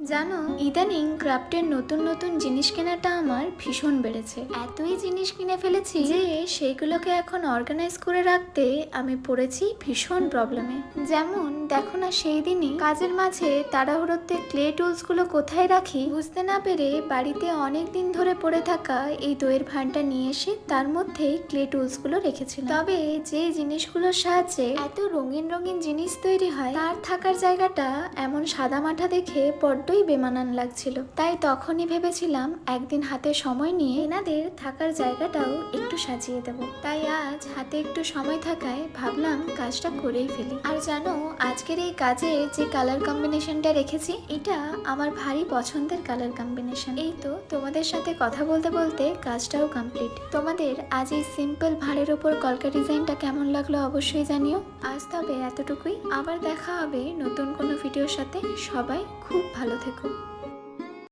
জানো, ইদানিং ক্রাফটের নতুন নতুন জিনিস কেনাটা আমার ভীষণ বেড়েছে। এতই জিনিস কিনে ফেলেছি যে সেইগুলোকে এখন অর্গানাইজ করে রাখতে আমি পড়েছি ভীষণ প্রবলেমে যেমন, দেখো না সেই দিনই কাজের মাঝে তাড়াহুড়োতে ক্লে টুলসগুলো কোথায় রাখি বুঝতে না পেরে বাড়িতে অনেক দিন ধরে পড়ে থাকা এই দইয়ের ভানটা নিয়ে এসে তার মধ্যেই ক্লে টুলসগুলো রেখেছিল তবে যে জিনিসগুলোর সাহায্যে এত রঙিন রঙিন জিনিস তৈরি হয়, তার থাকার জায়গাটা এমন সাদা মাঠা দেখে বড্ডই বেমানান লাগছিল। তাই তখনই ভেবেছিলাম একদিন হাতে সময় নিয়ে এনাদের থাকার জায়গাটাও একটু সাজিয়ে দেব। তাই আজ হাতে একটু সময় থাকায় ভাবলাম কাজটা করেই ফেলি। আর জানো, আজকের এই কাজে যে কালার কম্বিনেশনটা রেখেছি, এটা আমার ভারী পছন্দের কালার কম্বিনেশন এই তো তোমাদের সাথে কথা বলতে বলতে কাজটাও কমপ্লিট তোমাদের আজ এই সিম্পল ভাঁড়ের ওপর কলকা ডিজাইনটা কেমন লাগল অবশ্যই জানিও। আজ তবে এতটুকুই। আবার দেখা হবে নতুন কোনো ভিডিওর সাথে। সবাই খুব ভালো থেকো।